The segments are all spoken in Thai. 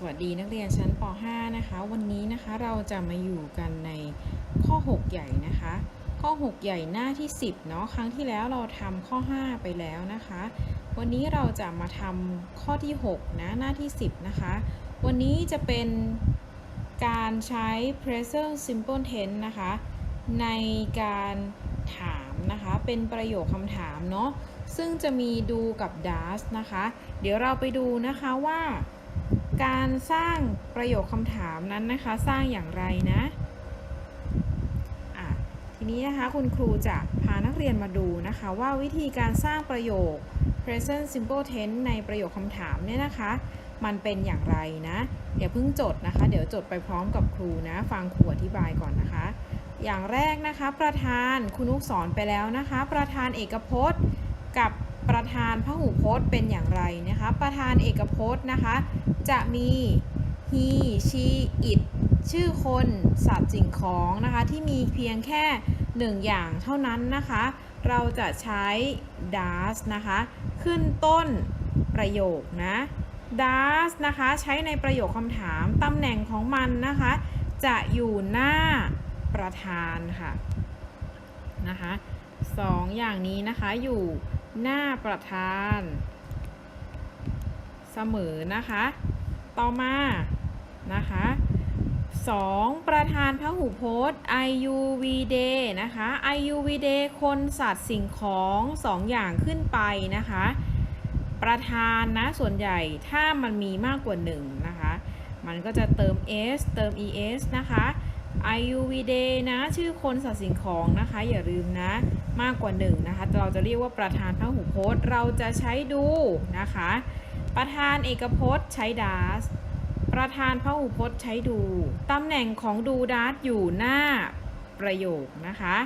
สวัสดีนักเรียนชั้นป .5 นะคะ วันนี้นะคะเราจะมาอยู่กันในข้อ 6 ใหญ่นะคะ ข้อ 6 ใหญ่หน้าที่ 10 เนาะครั้งที่แล้วเราทำข้อ 5 ไปแล้วนะคะ วันนี้เราจะมาทำข้อที่ 6 นะหน้าที่ 10 นะคะ วันนี้จะเป็นการใช้ present simple tense นะคะ ในการถามนะคะ เป็นประโยคคำถามเนาะซึ่งจะมีดูกับ does นะคะ เดี๋ยวเราไปดูนะคะว่า การสร้างประโยคคำถามนั้นนะคะ สร้างอย่างไรนะะทีนี้นะคะคุณครูจะพานักเรียนมาดูนะคะว่าวิธีการสร้างประโยค present simple tense ในประโยคคำถามเนี่ยนะคะ มันเป็นอย่างไรนะอย่าเพิ่งจดนะคะ เดี๋ยวจดไปพร้อมกับครูนะ ฟังครูอธิบายก่อนนะคะ อย่างแรกนะคะ ประธานคุณนุกสอนไปแล้วนะคะ ประธานเอกพจน์กับ ประธานพหูพจน์เป็นอย่างไรนะคะ ประธานเอกพจน์นะคะ จะมี he she it ชื่อคนสัตว์สิ่งของนะคะ ที่มีเพียงแค่หนึ่งอย่างเท่านั้นนะคะ เราจะใช้ does นะคะ ขึ้นต้นประโยคนะ does นะคะ ใช้ในประโยคคำถามตำแหน่งของมันนะคะ จะอยู่หน้าประธานค่ะนะคะสองอย่างนี้นะคะอยู่ หน้าประธาน เสมอนะคะ ต่อมานะคะ 2. ประธานพหูพจน์ IUV day นะคะ IUV day คนสัตว์สิ่งของสองอย่างขึ้นไปนะคะ ประธานนะส่วนใหญ่ถ้ามันมีมากกว่า1นะคะ มันก็จะเติม s เติม es นะคะ IUV day นะ ชื่อคนสัตว์สิ่งของนะคะ อย่าลืมนะ มากกว่า1นะคะเราจะเรียกว่าประธานพหูพจน์ เราจะใช้ดูนะคะ ประธานเอกพจน์ใช้ does ประธานพหูพจน์ใช้ดูตำแหน่งของดู does อยู่หน้าประโยคนะคะ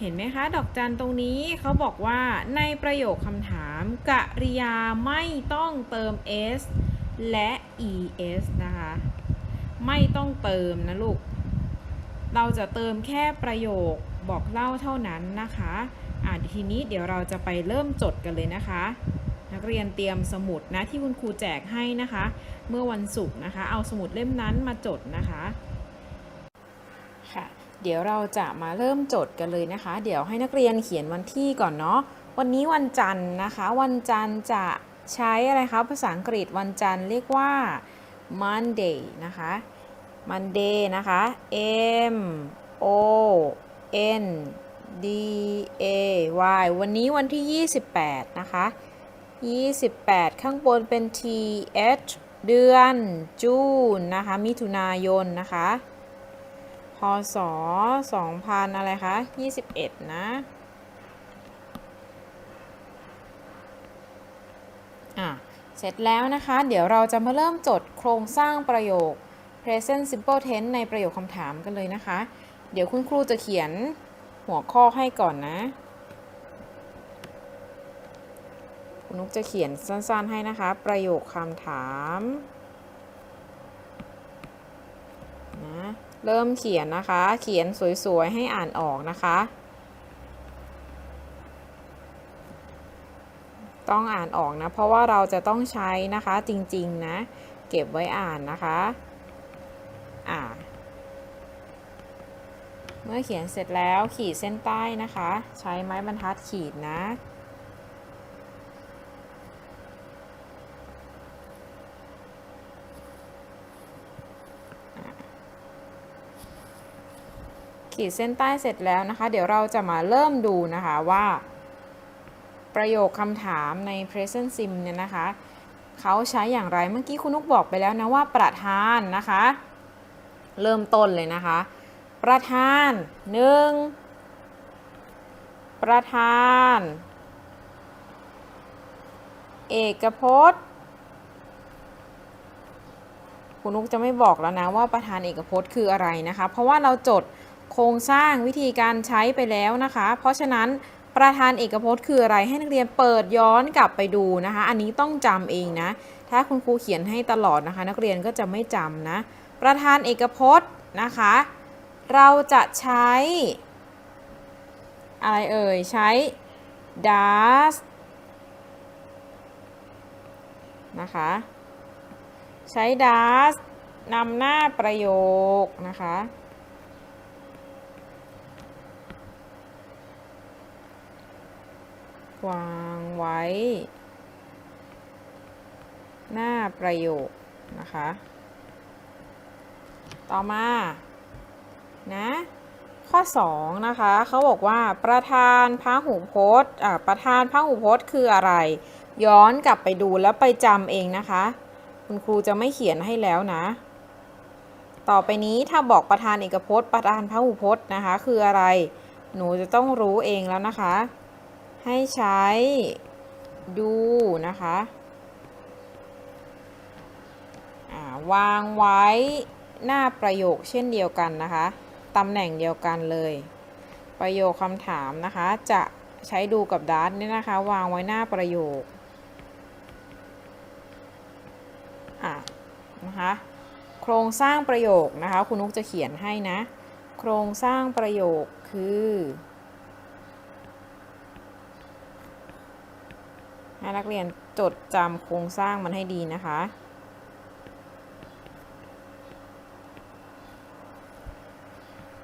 เห็นไหมคะ ดอกจันตรงนี้เขาบอกว่าในประโยคคำถามกริยาไม่ต้องเติม s และ es นะคะ ไม่ต้องเติมนะลูก เราจะเติมแค่ประโยค บอกเล่าเท่านั้นนะคะอ่าทีนี้เดี๋ยวเราจะไปเริ่มจดกันเลยนะคะ นักเรียนเตรียมสมุดนะที่คุณครูแจกให้นะคะ เมื่อวันศุกร์นะคะ เอาสมุดเล่มนั้นมาจดนะคะค่ะเดี๋ยวเราจะมาเริ่มจดกันเลยนะคะ เดี๋ยวให้นักเรียนเขียนวันที่ก่อนเนาะวันนี้วันจันทร์นะคะ วันจันทร์จะใช้อะไรคะภาษาอังกฤษวันจันทร์เรียกว่า Monday นะคะ Monday นะคะ M O N D A Y วันนี้วันที่ 28 นะคะ 28 ข้างบนเป็น T H เดือนจูนนะคะ มิถุนายนนะคะ พศ 2000 อะไรคะ 21 นะอะเสร็จแล้วนะคะ เดี๋ยวเราจะมาเริ่มจดโครงสร้างประโยค present simple tense ในประโยคคำถามกันเลยนะคะ เดี๋ยวคุณครูจะเขียนหัวข้อให้ก่อนนะ คุณนุกจะเขียนสั้นๆให้นะคะ ประโยคคำถามนะเริ่มเขียนนะคะ เขียนสวยๆ ให้อ่านออกนะคะ ต้องอ่านออกนะ เพราะว่าเราจะต้องใช้นะคะจริงๆนะ เก็บไว้อ่านนะคะ อ่า เมื่อเขียนเสร็จแล้วขีดเส้นใต้นะคะ ใช้ไม้บรรทัดขีดนะ ขีดเส้นใต้เสร็จแล้วนะคะ เดี๋ยวเราจะมาเริ่มดูนะคะว่า ประโยคคำถามใน present sim เนี่ยนะคะ เขาใช้อย่างไรเมื่อกี้คุณนุกบอกไปแล้วนะว่าประธานนะคะ เริ่มต้นเลยนะคะ ประธานหนึ่งประธาน เอกพจน์ คุณนุกจะไม่บอกแล้วนะว่าประธานเอกพจน์คืออะไรนะคะ เพราะว่าเราจดโครงสร้างวิธีการใช้ไปแล้วนะคะ เพราะฉะนั้นประธานเอกพจน์คืออะไรให้นักเรียนเปิดย้อนกลับไปดูนะคะ อันนี้ต้องจำเองนะ ถ้าคุณครูเขียนให้ตลอดนะคะ นักเรียนก็จะไม่จำนะ ประธานเอกพจน์นะคะ เราจะใช้ อะไรเอ่ย ใช้ does นะคะ ใช้ does นำหน้าประโยคนะคะ วางไว้ หน้าประโยคนะคะ ต่อมา นะ ข้อ 2 นะคะเขาบอกว่าประธานพหูพจน์อ่าประธานพหูพจน์คืออะไร ย้อนกลับไปดูแล้วไปจำเองนะคะ คุณครูจะไม่เขียนให้แล้วนะ ต่อไปนี้ถ้าบอกประธานเอกพจน์ประธานพหูพจน์นะคะ คืออะไร หนูจะต้องรู้เองแล้วนะคะ ให้ใช้ดูนะคะวางไว้หน้าประโยคเช่นเดียวกันนะคะ ตำแหน่งเดียวกันเลย ประโยคคำถามนะคะ จะใช้ดูกับดัตเนี่ยนะคะ วางไว้หน้าประโยคอะนะคะโครงสร้างประโยคนะคะ คุณนุกจะเขียนให้นะ โครงสร้างประโยคคือให้นักเรียนจดจำโครงสร้างมันให้ดีนะคะ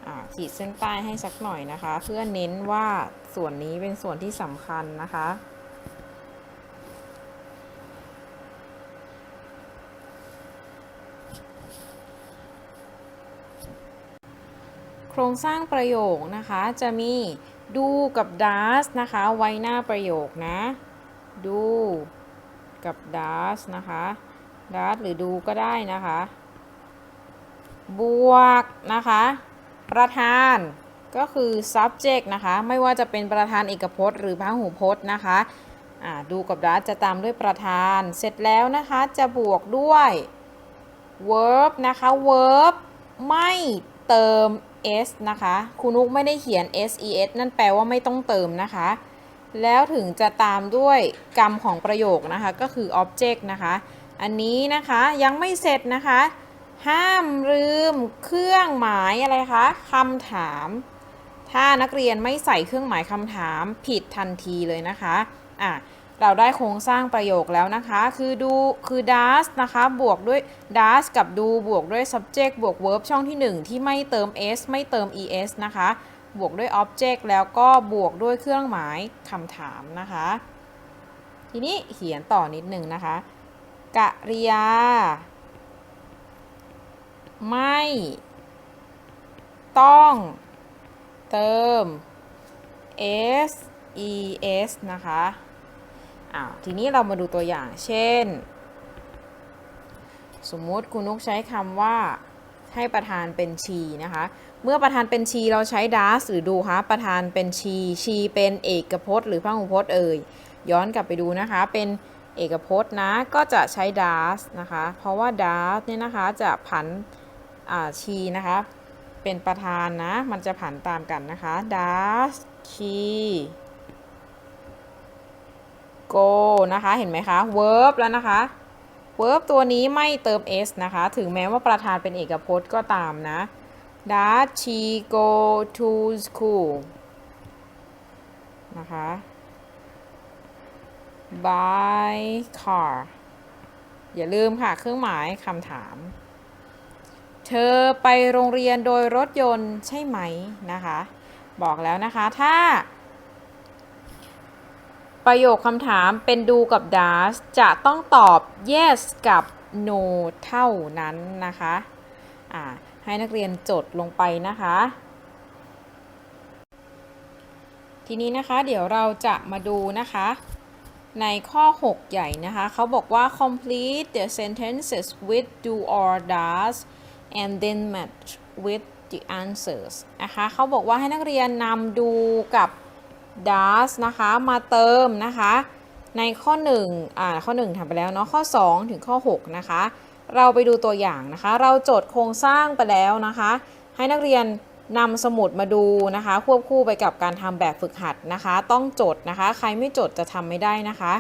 อ่า ขีดเส้นใต้ให้สักหน่อยนะคะ เพื่อเน้นว่าส่วนนี้เป็นส่วนที่สำคัญนะคะ โครงสร้างประโยคนะคะจะมีดูกับ does นะคะ ไว้หน้าประโยคนะ ดูกับ does นะคะ does หรือดูก็ได้นะคะ บวกนะคะ ประธานก็คือ subject นะคะ ไม่ว่าจะเป็นประธานเอกพจน์หรือพหูพจน์นะคะดูกับ does จะตามด้วยประธาน เสร็จแล้วนะคะจะบวกด้วย verb นะคะ verb ไม่เติม s นะคะคุณนุกไม่ได้เขียน ses นั่นแปลว่าไม่ต้องเติมนะคะ แล้วถึงจะตามด้วยกรรมของประโยคนะคะ ก็คือ object นะคะ อันนี้นะคะยังไม่เสร็จนะคะ ห้ามลืมเครื่องหมายอะไรคะคำถาม ถ้านักเรียนไม่ใส่เครื่องหมายคำถามผิดทันทีเลยนะคะอะเราได้โครงสร้างประโยคแล้วนะคะ คือดูคือ does นะคะบวกด้วย does กับดูบวกด้วย subject บวก verb ช่องที่ 1 ที่ไม่เติม s ไม่เติม es นะคะ บวกด้วย object แล้วก็บวกด้วยเครื่องหมายคำถามนะคะ ทีนี้เขียนต่อนิดหนึ่งนะคะกริยา ไม่ ต้อง เติม s es นะคะอ้าวทีนี้เรามาดูตัวอย่างเช่น สมมุติคุณนุกใช้คำว่าให้ประธานเป็นชีนะคะ เมื่อประธานเป็นชีเราใช้ does หรือดูคะประธานเป็นชีชีเป็นเอกพจน์ หรือพหูพจน์เอ่ยย้อนกลับไปดูนะคะ เป็นเอกพจน์นะก็จะใช้ does นะคะ เพราะว่า does เนี่ยนะคะจะผัน ชีนะคะ เป็นประธานนะ มันจะผันตามกันนะคะ does she go นะคะ เห็นไหมคะ verb แล้วนะคะ verb ตัวนี้ไม่เติม s นะคะ ถึงแม้ว่าประธานเป็นเอกพจน์ก็ตามนะ does she go to school นะคะ by car อย่าลืมค่ะ เครื่องหมายคำถาม เธอไปโรงเรียนโดยรถยนต์ใช่ไหมนะคะ บอกแล้วนะคะถ้า ประโยคคำถามเป็นดูกับ does จะต้องตอบ yes กับ no เท่านั้นนะคะให้นักเรียนจดลงไปนะคะ ทีนี้นะคะเดี๋ยวเราจะมาดูนะคะในข้อ 6 ใหญ่นะคะ เขาบอกว่า complete the sentences with do or does and then match with the answers นะคะเขาบอกว่าให้นักเรียนนำดูกับ does นะคะมาเติมนะคะในข้อ1อ่าข้อ1ทำไปแล้วเนาะข้อ 2 ถึงข้อ 6 นะคะ เราไปดูตัวอย่างนะคะ เราจดโครงสร้างไปแล้วนะคะ ให้นักเรียนนำสมุดมาดูนะคะ ควบคู่ไปกับการทำแบบฝึกหัดนะคะ ต้องจดนะคะ ใครไม่จดจะทำไม่ได้นะคะ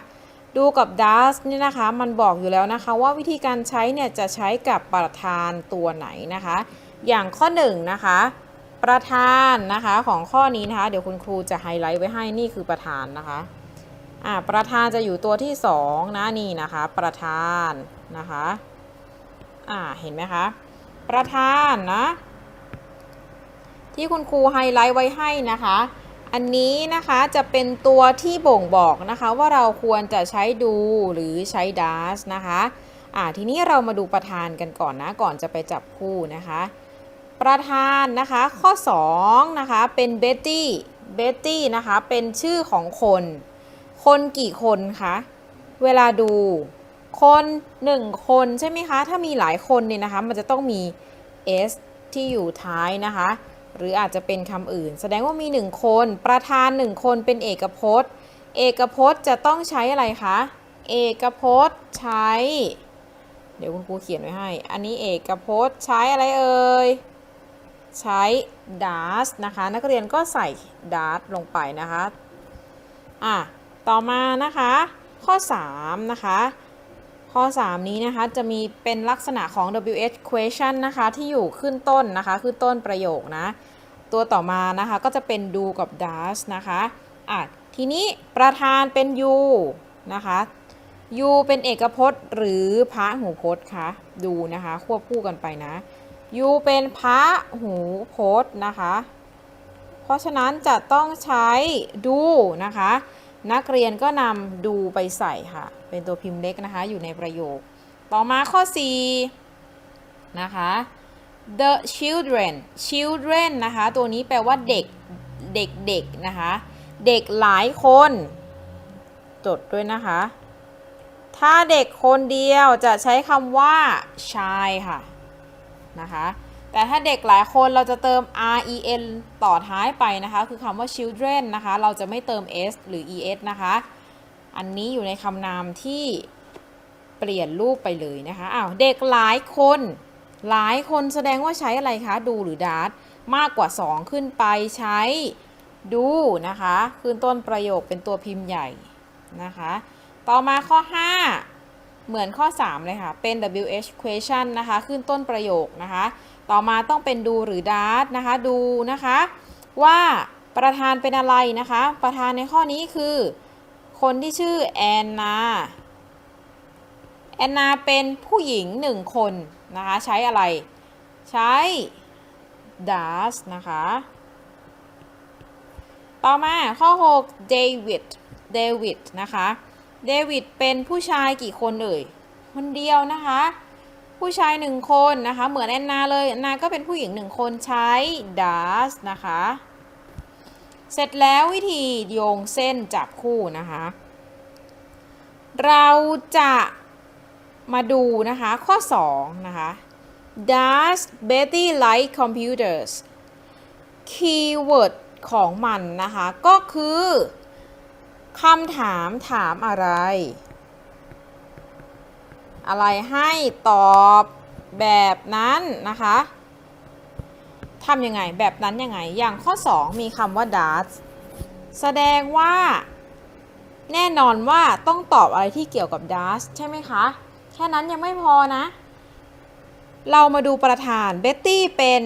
ดูกับ does นี่นะคะมันบอกอยู่แล้วนะคะว่าวิธีการใช้เนี่ยจะใช้กับประธานตัวไหนนะคะ อย่างข้อ1นะคะ ประธานนะคะของข้อนี้นะคะ เดี๋ยวคุณครูจะไฮไลท์ไว้ให้นี่คือประธานนะคะอ่าประธานจะอยู่ตัวที่2นะนี่นะคะ ประธานนะคะอ่าเห็นไหมคะประธานนะที่คุณครูไฮไลท์ไว้ให้นะคะ อันนี้นะคะจะเป็นตัวที่บ่งบอกนะคะว่าเราควรจะใช้ดูหรือใช้ does นะคะอ่าทีนี้เรามาดูประธานกันก่อนนะก่อนจะไปจับคู่นะคะ ประธานนะคะข้อ2นะคะเป็นเบตตี้เบตตี้นะคะเป็นชื่อของคน คนกี่คนคะเวลาดูคนหนึ่งคนใช่ไหมคะ ถ้ามีหลายคนเนี่ยนะคะ มันจะต้องมี s ที่อยู่ท้ายนะคะ หรืออาจจะเป็นคำอื่น แสดงว่ามีหนึ่งคน ประธานหนึ่งคนเป็นเอกพจน์ เอกพจน์จะต้องใช้อะไรคะ เอกพจน์ใช้ เดี๋ยวคุณครูเขียนไว้ให้ อันนี้เอกพจน์ใช้อะไรเอ่ย ใช้ does นะคะ นักเรียนก็ใส่ does ลงไปนะคะ อะ ต่อมานะคะ ข้อ 3 นะคะ ข้อ 3 นี้นะคะจะมีเป็นลักษณะของ WH question นะคะที่อยู่ขึ้นต้นนะคะขึ้นต้นประโยคนะ ตัวต่อมานะคะก็จะเป็น do กับ does นะคะอะทีนี้ประธานเป็น you นะคะ you เป็นเอกพจน์ หรือพระหูพจน์คะดูนะคะควบคู่กันไปนะยูเป็นพระหูพจน์นะคะ เพราะฉะนั้นจะต้องใช้ดูนะคะ นักเรียนก็นำดูไปใส่ค่ะ เป็นตัวพิมพ์เล็กนะคะ อยู่ในประโยค ต่อมาข้อ 4 นะคะ the children children นะคะ ตัวนี้แปลว่าเด็ก เด็กๆนะคะ เด็กหลายคน จดด้วยนะคะ ถ้าเด็กคนเดียวจะใช้คำว่า child ค่ะ นะคะ แต่ถ้าเด็กหลายคนเราจะเติม r e n ต่อท้ายไปนะคะ คือคำว่า children นะคะ เราจะไม่เติม s หรือ es นะคะ อันนี้อยู่ในคำนามที่เปลี่ยนรูปไปเลยนะคะอ้าวเด็กหลายคน หลายคนแสดงว่าใช้อะไรคะ ดูหรือ dart มากกว่า 2 ขึ้นไปใช้ดูนะคะ ขึ้นต้นประโยคเป็นตัวพิมพ์ใหญ่นะคะ ต่อมาข้อ 5 เหมือนข้อ 3 เลยค่ะ เป็น WH question นะคะ ขึ้นต้นประโยคนะคะ ต่อมาต้องเป็นดูหรือ dart นะคะ ดูนะคะ ว่าประธานเป็นอะไรนะคะ ประธานในข้อนี้คือ คนที่ชื่อแอนนาแอนนาเป็นผู้หญิงหนึ่งคนนะคะ ใช้อะไร ใช้ does นะคะ ต่อมาข้อ 6 David David นะคะเดวิดเป็นผู้ชายกี่คนเอ่ย คนเดียวนะคะ ผู้ชายหนึ่งคนนะคะ เหมือนแอนนาเลยแอนนาก็เป็นผู้หญิงหนึ่งคนใช้ does นะคะ เสร็จแล้ววิธีโยงเส้นจับคู่นะคะ เราจะมาดูนะคะข้อ 2 นะคะ Does Betty like computers keyword ของมันนะคะ ก็คือคำถามถามอะไร อะไรให้ตอบแบบนั้นนะคะทำยังไงแบบนั้นยังไง อย่างข้อ 2 มีคำว่า does แสดงว่า แน่นอนว่าต้องตอบอะไรที่เกี่ยวกับ does ใช่ไหมคะ แค่นั้นยังไม่พอนะ เรามาดูประธานเบตตี้เป็น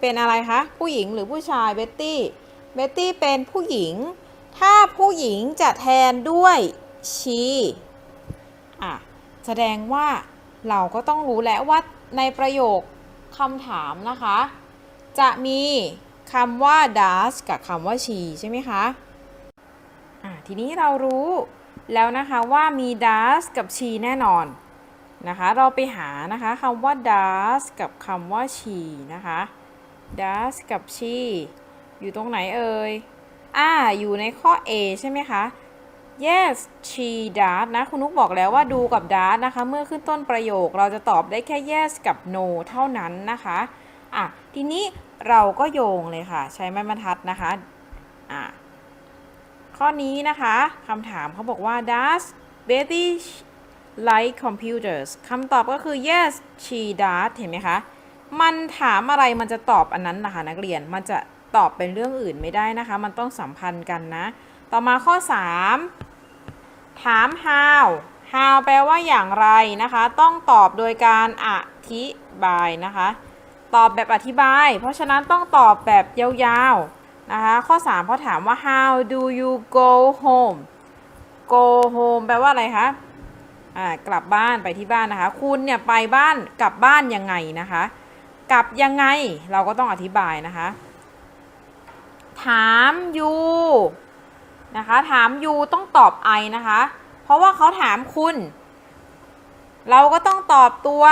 เป็นอะไรคะ ผู้หญิงหรือผู้ชายเบตตี้เบตตี้เป็นผู้หญิง ถ้าผู้หญิงจะแทนด้วย she อะ แสดงว่าเราก็ต้องรู้แล้วว่าในประโยคคำถามนะคะ จะมีคำว่า does กับคำว่า she ใช่ไหมคะะทีนี้เรารู้แล้วนะคะว่ามี does กับ she แน่นอนนะคะ เราไปหานะคะคำว่า does กับคำว่า she นะคะ does กับ she อยู่ตรงไหนเอ่ยอ่าอยู่ในข้อ A ใช่ไหมคะ yes she does นะ คุณนุกบอกแล้วว่าดูกับ does นะคะ เมื่อขึ้นต้นประโยคเราจะตอบได้แค่ yes กับ no เท่านั้นนะคะ อะ ทีนี้เราก็โยงเลยค่ะ ใช้ไม้บรรทัดนะคะ อะ ข้อนี้นะคะคำถามเขาบอกว่า does Betty like computers คำตอบก็คือ yes she does เห็นไหมคะ มันถามอะไรมันจะตอบอันนั้นนะคะนักเรียน มันจะตอบเป็นเรื่องอื่นไม่ได้นะคะ มันต้องสัมพันธ์กันนะ ต่อมาข้อ 3 ถาม how how แปลว่าอย่างไรนะคะ ต้องตอบโดยการอธิบายนะคะ ตอบแบบอธิบาย เพราะฉะนั้นต้องตอบแบบยาวๆนะคะ ข้อ3เขาถามว่า how do you go home go home แปลว่าอะไรคะอ่ากลับบ้านไปที่บ้านนะคะ คุณเนี่ยไปบ้านกลับบ้านยังไงนะคะ กลับยังไงเราก็ต้องอธิบายนะคะ ถามยู นะคะ ถามยูต้องตอบไอนะคะ เพราะว่าเขาถามคุณ เราก็ต้องตอบตัว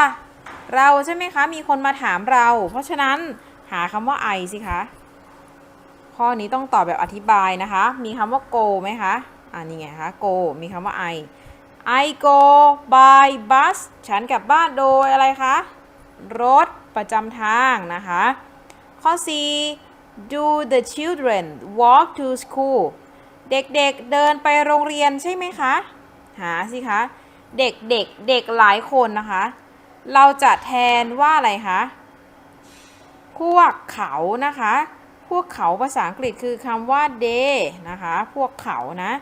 เราใช่ไหมคะ มีคนมาถามเรา เพราะฉะนั้นหาคำว่าไอสิคะ ข้อนี้ต้องตอบแบบอธิบายนะคะ มีคำว่า go ไหมคะ อ่านี่ไงคะ go มีคำว่า I I go by bus ฉันกลับบ้านโดยอะไรคะ รถประจำทางนะคะ ข้อ C Do the children walk to school เด็กๆเเดินไปโรงเรียนใช่ไหมคะ หาสิคะ เด็กๆเเด็กหลายคนนะคะ เราจะแทนว่าอะไรคะ พวกเขานะคะ พวกเขาภาษาอังกฤษคือคำว่า they นะคะ พวกเขานะ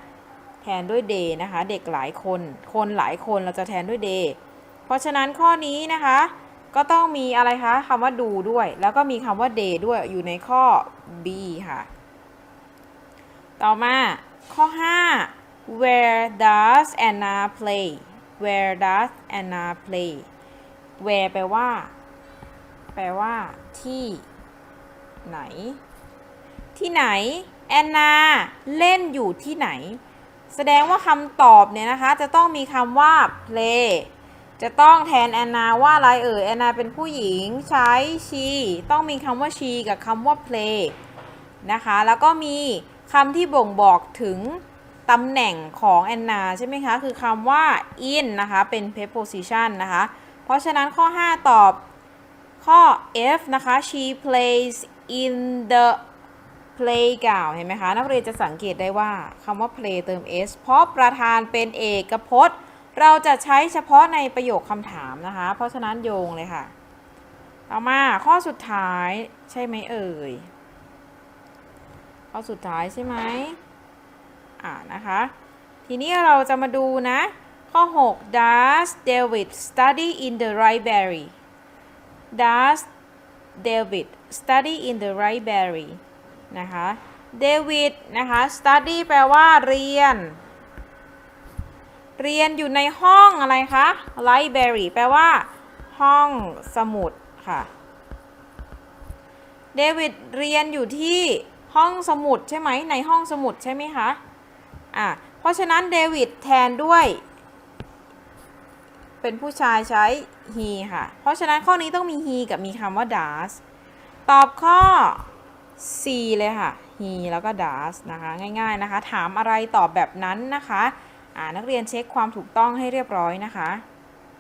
แทนด้วย they นะคะ เด็กหลายคน คนหลายคนเราจะแทนด้วย they เพราะฉะนั้นข้อนี้นะคะก็ต้องมีอะไรคะคำว่าดูด้วย แล้วก็มีคำว่า they ด้วยอยู่ในข้อ B ค่ะ ต่อมาข้อ 5 where does Anna play where does Anna play where แปลว่า แปลว่า ที่ ไหน ที่ไหน แอนนาเล่นอยู่ที่ไหน แสดงว่าคำตอบเนี่ยนะคะ จะต้องมีคำว่า play จะต้องแทนแอนนาว่าอะไรเอ่ยแอนนาเป็นผู้หญิงใช้ she ต้องมีคำว่า she กับคำว่า play นะคะ แล้วก็มี คำที่บ่งบอกถึงตำแหน่งของแอนนาใช่ไหมคะ คือคำว่า in นะคะ เป็น preposition นะคะ เพราะฉะนั้นข้อ 5 ตอบข้อ F นะคะ she plays in the playground เห็นไหมคะ นักเรียนจะสังเกตได้ว่าคำว่า play เติม s เพราะประธานเป็นเอกพจน์ เราจะใช้เฉพาะในประโยคคำถามนะคะ เพราะฉะนั้นโยงเลยค่ะ ต่อมาข้อสุดท้ายใช่ไหมเอ่ย ข้อสุดท้ายใช่ไหมอ่านะคะ ทีนี้เราจะมาดูนะ ข้อ 6 does David study in the library does David study in the library นะคะ David นะคะ study แปลว่าเรียน เรียนอยู่ในห้องอะไรคะ library แปลว่า ห้องสมุดค่ะ เดวิดเรียนอยู่ที่ ห้องสมุดใช่ไหมในห้องสมุดใช่ไหมคะอะเพราะฉะนั้นเดวิดแทนด้วย เป็นผู้ชายใช้ he ค่ะ เพราะฉะนั้นข้อนี้ต้องมี he กับมีคำว่า does ตอบข้อ C เลยค่ะ he แล้วก็ does นะคะง่ายๆนะคะ ถามอะไรตอบแบบนั้นนะคะอ่านักเรียนเช็คความถูกต้องให้เรียบร้อยนะคะ